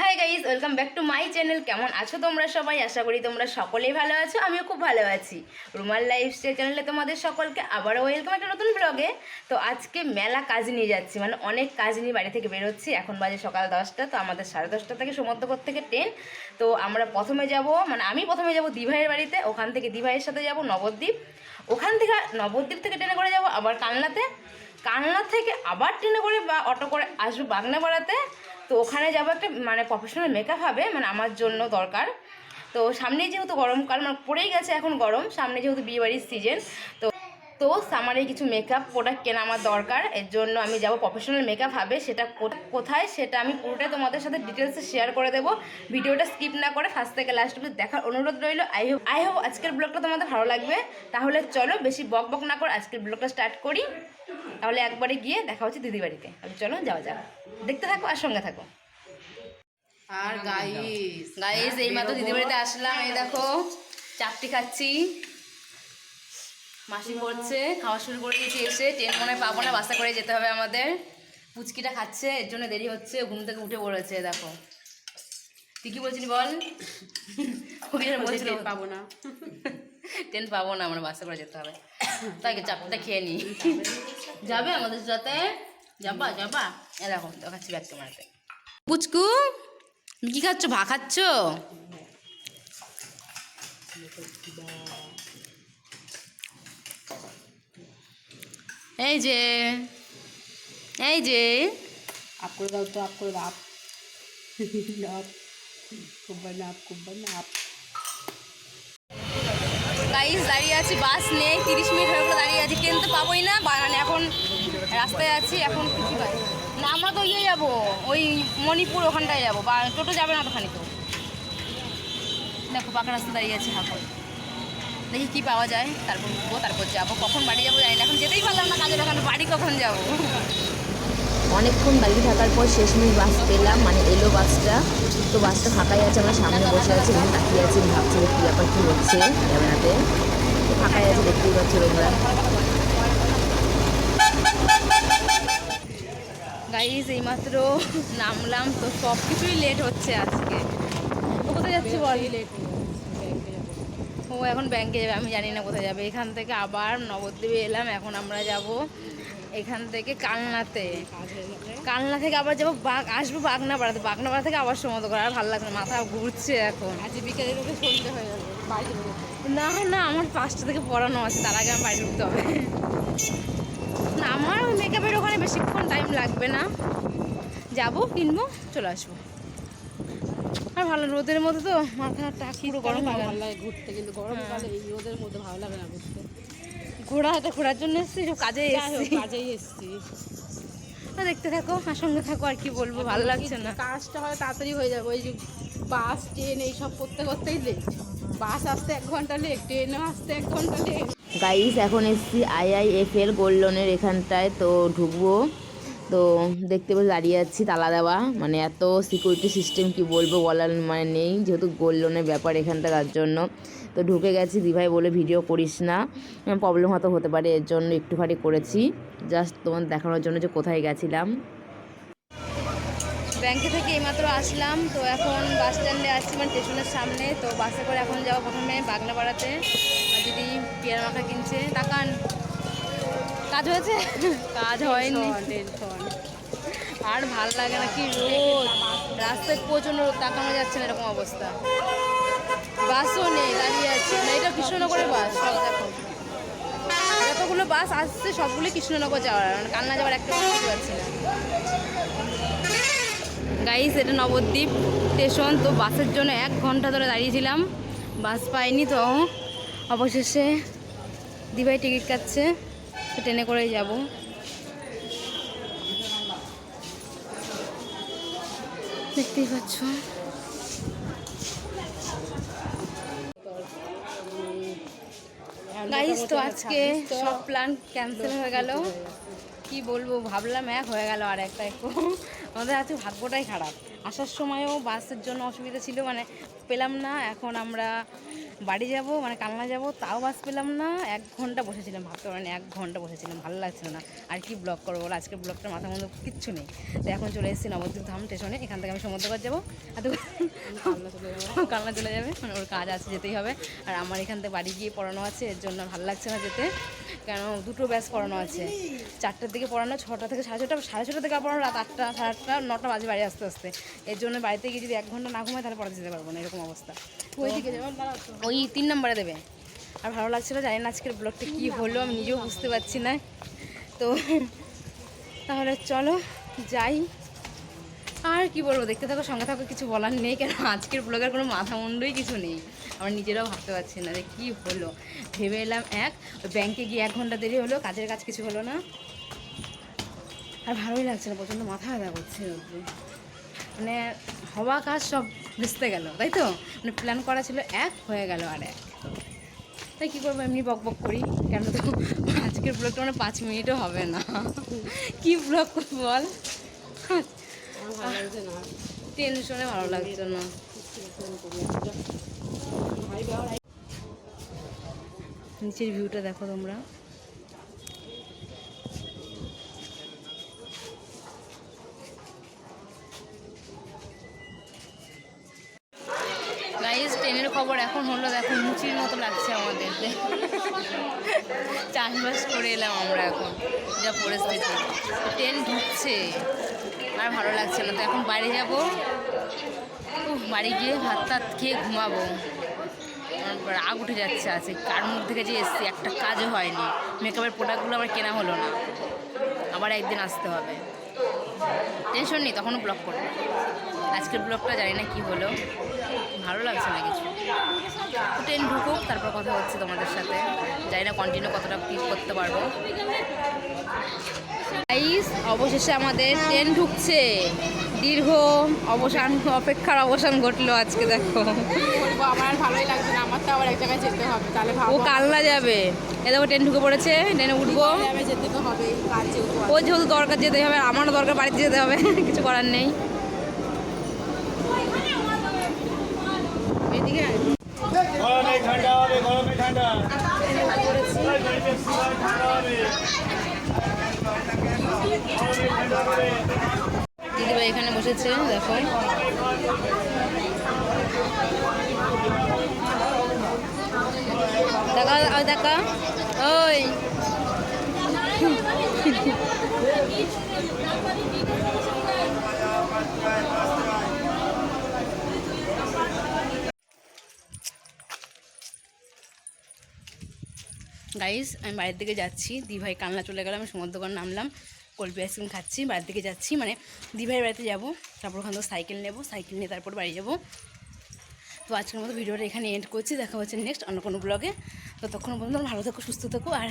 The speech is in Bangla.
Hi guys welcome back to my channel কেমন আছো তোমরা সবাই? আশা করি তোমরা সকলেই ভালো আছো, আমিও খুব ভালো আছি। রুমাল লাইফস্টাইল চ্যানেলে তোমাদের সকলকে আবারও ওয়েলকাম একটা নতুন ব্লগে তো আজকে মেলা কাজ নিয়ে যাচ্ছি মানে অনেক কাজ নিয়ে বাড়ি থেকে বেরোচ্ছি। এখন বাজে সকাল দশটা, তো আমাদের সাড়ে দশটা থেকে সমুদ্রকর থেকে ট্রেন তো আমরা প্রথমে যাব মানে আমি প্রথমে যাব দিভাইয়ের বাড়িতে, ওখান থেকে দিভাইয়ের সাথে যাব নবদ্বীপ। ওখান থেকে নবদ্বীপ থেকে ট্রেনে করে যাব আবার কালনাতে। কালনা থেকে আবার ট্রেনে করে বা অটো করে আসব বাগনাপাড়াতে। তো ওখানে যাব একটা মানে প্রফেশনাল মেকআপ হবে মানে আমার জন্য দরকার। তো সামনে যেহেতু গরমকাল মানে পড়েই গেছে এখন গরম, সামনে যেহেতু বিয়েবাড়ির সিজন তো তো সামারে কিছু মেকআপ প্রোডাক্ট কেনা আমার দরকার। এর জন্য আমি যাব প্রফেশনাল মেকআপ হবে, সেটা কোথায় সেটা আমি পুরোটাই তোমাদের সাথে ডিটেলসে শেয়ার করে দেবো। ভিডিওটা স্কিপ না করে ফার্স্ট থেকে লাস্ট অব্দি দেখার অনুরোধ রইল। আই হোপ আই হোপ আজকের ব্লগটা তোমাদের ভালো লাগবে। তাহলে চলো বেশি বক বক না করে আজকের ব্লগটা স্টার্ট করি। তাহলে একবারে গিয়ে দেখা হচ্ছে দিদি বাড়িতে। তাহলে চলো যাওয়া যাক। দেখতে থাকো আর সঙ্গে থাকো। আর গাইস গাইস এই মাত্র দিদি বাড়িতে আসলাম এই দেখো চাপটি খাচ্ছি। মাসি পড়ছে খাওয়া শুরু করে দিয়েছি এসে ট্রেন মনে হয় পাবো না বাসা করে যেতে হবে আমাদের। পুচকিটা খাচ্ছে এর জন্য দেরি হচ্ছে ঘুম থেকে উঠে পড়েছে দেখো। তুই কি বলছিলি বল? বলছিল। পাবো না। ট্রেন পাবো না আমরা বাসা করে যেতে হবে। তাই কি চাপটা খেয়ে নি। যাবে আমাদের সাথে? যাবা যাবা। এরকম দেখাচ্ছি ব্যাগ পুচকু কি খাচ্ছ? ভা খাচ্ছ? এই যে এই যে। আপ করে দাও তো আপ করে দাও আপ। গাইস দাঁড়িয়ে আছি বাস নেই তিরিশ মিনিট হয়ে দাঁড়িয়ে আছি ট্রেন তো পাবোই না। এখন রাস্তায় আছি এখন কিছু পাই না, আমরা তো ইয়ে যাব, ওই মণিপুর ওখানটায় যাব, বা টোটো যাবে না ওখানে তো দেখো, পাকা রাস্তা দাঁড়িয়ে আছে হাঁকো দেখি কি পাওয়া যায়, তারপর উঠবো, তারপর যাব। কখন বাড়ি যাব জানি না, এখন যেতেই পারলাম না কাজের ওখানে, বাড়ি কখন যাব? অনেকক্ষণ দাঁড়িয়ে থাকার পর শেষমেশ বাস পেলাম মানে এলো বাসটা। তো বাসটা ফাঁকাই আছে, আমার সামনে বসে আছি, এখানে তাকিয়ে আছি, ভাবছি কী ব্যাপার, কী হচ্ছে ক্যামেরাতে। ফাঁকাই আছে, দেখতেই পাচ্ছ তোমরা। গাইজ এইমাত্র নামলাম তো সব কিছুই লেট হচ্ছে আজকে। ও কোথায় যাচ্ছে বল? লেট ও এখন ব্যাংকে যাবে আমি জানি না কোথায় যাবে। এখান থেকে আবার নবদ্বীপে এলাম এখন আমরা যাব এখান থেকে কালনাতে। কালনা থেকে আবার যাব বাঘ আসব বাগনাপাড়াতে। বাগনাপাড়া থেকে আবার সমুদ্র করে আর ভালো লাগছে মাথা ঘুরছে এখন। আজ বিকেলের হয়ে যাবে না না আমার পাঁচটা থেকে পড়ানো আছে তার আগে আমার বাড়ি ঢুকতে হবে। আমার মেকআপের ওখানে বেশিক্ষণ টাইম লাগবে না। যাব কিনবো চলে আসব। আর ভালো রোদের মধ্যে তো মাথাটা পুরো গরম হয়ে ভালো লাগে ঘুরতে কিন্তু গরমকালে এই রোদের মধ্যে ভালো লাগে না ঘুরতে। ঘোরা হাতে ঘোরার জন্য এসেছি কাজে এসেছি। কাজেই এসছি। দেখতে থাকো আর সঙ্গে থাকো আর কি বলব ভালো লাগছে না। কাজটা হয় তাড়াতাড়ি হয়ে যাবে ওই যে বাস ট্রেন এইসব করতে করতেই লেট বাস আসতে এক ঘণ্টা লেট ট্রেনও আসতে এক ঘণ্টা লেট গাইস এখন এসছি আইআইএফএল গোল্ড লোনের এখানটায় তো ঢুকবো। তো দেখতে পেয়ে দাঁড়িয়ে আছি তালা দেওয়া। মানে এত সিকিউরিটি সিস্টেম কি বলব বলার মানে নেই, যেহেতু গোল্ড লোনের ব্যাপার এখানটা তার জন্য। তো ঢুকে গেছি, দিভাই বলে ভিডিও করিস না। প্রবলেম হয়তো হতে পারে, এর জন্য একটুখানি করেছি। জাস্ট তোমার দেখানোর জন্য যে কোথায় গেছিলাম। ব্যাংকে থেকে এইমাত্র আসলাম, তো এখন বাস স্ট্যান্ডে আসছি মানে স্টেশনের সামনে। তো বাসে করে এখন যাব প্রথমে বাগনাপাড়াতে আর দিদি পেয়ারা মাখা কিনছে। তাকান। কাজ হয়েছে? কাজ হয়নি। আর ভালো লাগে না কি রোদ। রাস্তায় প্রচণ্ড রোদ তাকানো যাচ্ছে না এরকম অবস্থা। বাসও নেই দাঁড়িয়ে আছে। না এটা কৃষ্ণনগরের বাস সব দেখো। যতগুলো বাস আসছে সবগুলো কৃষ্ণনগর যাওয়ার। মানে কান্না যাওয়ার একটা বুঝতে পারছি না। গাইস এটা নবদ্বীপ স্টেশন তো বাসের জন্য এক ঘণ্টা ধরে দাঁড়িয়েছিলাম। বাস পাইনি তো। অবশেষে দিভাই টিকিট কাটছে। তো ট্রেনে করেই যাব। দেখতেই পাচ্ছ। গাইস তো আজকে সব প্ল্যান ক্যান্সেল হয়ে গেল। কি বলব, ভাবলাম এক হয়ে গেল আর একটা একটু। আমাদের আজকে ভাগ্যটাই খারাপ। আসার সময়ও বাসের জন্য অসুবিধা ছিল মানে পেলাম না। এখন আমরা বাড়ি যাব মানে কালনা যাব তাও বাস পেলাম না। এক ঘণ্টা বসেছিলাম ভাবতে পারেন এক ঘণ্টা বসেছিলাম ভালো লাগছিল না। আর কি ব্লগ করব বলে? আজকে ব্লগটার মাথার মধ্যে কিচ্ছু নেই। তো এখন চলে এসেছি নবদ্বীপ ধাম স্টেশনে এখান থেকে আমি সমুদ্রগড় যাব। যাব। কালনা চলে যাবে মানে ওর কাজ আছে যেতেই হবে। আর আমার এখান থেকে বাড়ি গিয়ে পড়ানো আছে এর জন্য ভালো লাগছে না যেতে। কেন? দুটো ব্যাচ পড়ানো আছে। চারটার দিকে পড়ানো, ছটা থেকে সাড়ে ছটা সাড়ে ছটা থেকে পড়ানো, রাত আটটা, সাড়ে আটটা, নটা বাজে বাড়ি আসতে আসতে। এর জন্য বাড়িতে গিয়ে যদি এক ঘণ্টা না ঘুমায়, তাহলে পড়াতে যেতে পারব না, এরকম অবস্থা। ওই তিন নম্বরে দেবে। আর ভালো লাগছিল, জানি না আজকের ব্লগটা কী হলো, আমি নিজেও বুঝতে পারছি না। তো তাহলে চলো, যাই। আর কি বলব, দেখতে থাকো, সঙ্গে থাকো, কিছু বলার নেই, কেন আজকের ব্লগের কোনো মাথা মুন্ডই কিছু নেই। আমরা নিজেরাও ভাবতে পারছি না যে কী হলো। ভেবে এলাম, এক, ব্যাংকে গিয়ে এক ঘণ্টা দেরি হলো, কাজের কাজ কিছু হলো না। আর ভালোই লাগছে না, প্রচণ্ড মাথা ব্যথা করছে। মানে হওয়া কাজ সব ভেস্তে গেল, তাই তো? মানে প্ল্যান করা ছিল এক, হয়ে গেল আর এক। তাই কী করব, এমনি বক বক করি, কেন তো আজকের ব্লগটা মানে পাঁচ মিনিটও হবে না। কি ব্লগ করব বল? টেনশনে ভালো লাগছে না। নিচের ভিউটা দেখো তোমরা। গাইজ ট্রেনের খবর এখন হলো, দেখো মুচির মতো লাগছে আমাদের। চাষবাস করে এলাম আমরা এখন, যা পরিস্থিতি। ট্রেন ঢুকছে। আর ভালো লাগছে না, তো এখন বাড়ি যাব। বাড়ি গিয়ে ভাত টাত খেয়ে ঘুমাবো। রাগ উঠে যাচ্ছে আছে কার মুখ থেকে যে এসছি, একটা কাজও হয়নি। মেকআপের প্রোডাক্টগুলো আমার কেনা হলো না। আবার একদিন আসতে হবে। টেনশন নেই, তখনও ব্লগ করব। আজকের ব্লগটা জানি না কি হলো। ভালো লাগছে না কিছু। ট্রেন ঢুকুক, তারপর কথা হচ্ছে তোমাদের সাথে। জানি না কন্টিনিউ কতটা কি করতে পারব। অবশেষে আমাদের ট্রেন ঢুকছে। দীর্ঘ অবসান অপেক্ষার অবসান ঘটলো আজকে দেখো। আমার ভালোই লাগছে না আমার তো আবার এক জায়গায় যেতে হবে তাহলে ও কালনা যাবে। এ দেখো ট্রেন ঢুকে পড়েছে ট্রেনে উঠবো। যেতে তো হবে ও যেহেতু দরকার যেতে হবে আমারও দরকার বাড়িতে যেতে হবে কিছু করার নেই। এদিকে আয়। ঠান্ডা হবে গরমে ঠান্ডা এই গরিবের সিবার ঠান্ডা হবে গরমে ঠান্ডা হবে দিদিভাই এখানে বসেছে দেখো। দেখা ওই দেখা ওই। গাইস আমি বাড়ির দিকে যাচ্ছি। দিভাই কান্না চলে গেলাম আমি সমুদ্রগড় নামলাম। কল্পি আইসক্রিম খাচ্ছি, বাড়ির দিকে যাচ্ছি। মানে দিভাইয়ের বাড়িতে যাব, তারপর ওখান থেকে সাইকেল নেব সাইকেল নিয়ে তারপর বাড়ি যাব। তো আজকের মতো ভিডিওটা এখানে এন্ড করছি। দেখা হচ্ছে নেক্সট অন্য কোনো ব্লগে তো তখন পর্যন্ত ভালো থেকো, সুস্থ থেকো, আর